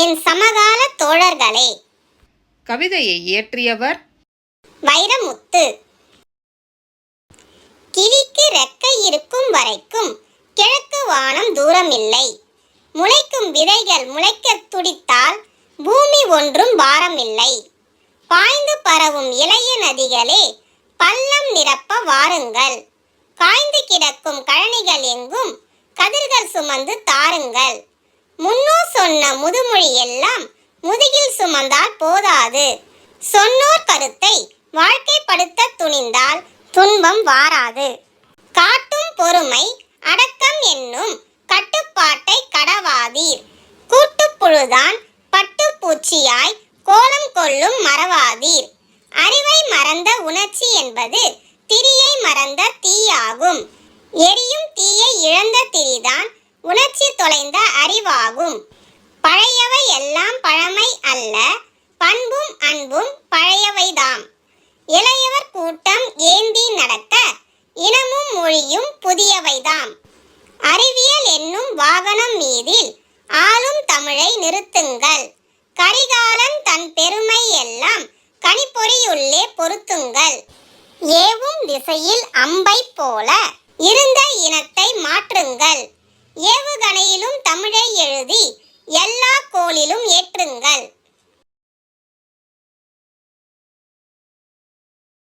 என் சமகால தோழர்களே. கவிதையை இயற்றியவர் வைரமுத்து. கிளிக்கு ரெக்கை இருக்கும் வரைக்கும் கிழக்கு வானம் தூரமில்லை. முளைக்கும் விதைகள் முளைக்கத் துடித்தால் பூமி ஒன்றும் பாரமில்லை. பாய்ந்து பரவும் இளைய நதிகளே பள்ளம் நிரப்ப வாருங்கள். காய்ந்து கிடக்கும் கழனிகள் எங்கும் கதிர்கள் சுமந்து தாருங்கள். முன்னோர் சொன்ன முதுமொழி எல்லாம் முதுகில் சுமந்தால் போதாது. சொன்னோர் கருத்தை வாழ்க்கைப்படுத்த துணிந்தால் துன்பம் வாராது. காட்டும் பொறுமை அடக்கம் என்னும் கட்டுப்பாட்டை கடவாதீர். கூட்டுப்புழுதான் பட்டுப்பூச்சியாய் கோலம் கொள்ளும் மறவாதீர். அறிவை மறந்த உணர்ச்சி என்பது திரியை மறந்த தீயாகும். எரியும் தீயை இழந்த திரிதான் உணர்ச்சி தொலைந்த அறிவாகும். பழமை அல்ல பண்பும் அன்பும் பழையவைதாம். இளையவர் கூட்டம் ஏந்தி நடக்க இனமும் மொழியும் புதியவைதாம். அறிவியல் என்னும் வாகனம் மீதில் ஆளும் தமிழை நிறுத்துங்கள். கரிகாலன் தன் பெருமை எல்லாம் கணிப்பொறியுள்ளே பொருத்துங்கள். ஏவும் திசையில் அம்பை போல இருந்த இனத்தை மாற்றுங்கள். ஏவுகணையிலும் தமிழை எழுதி எல்லா கோளிலும் ஏற்றுங்கள்.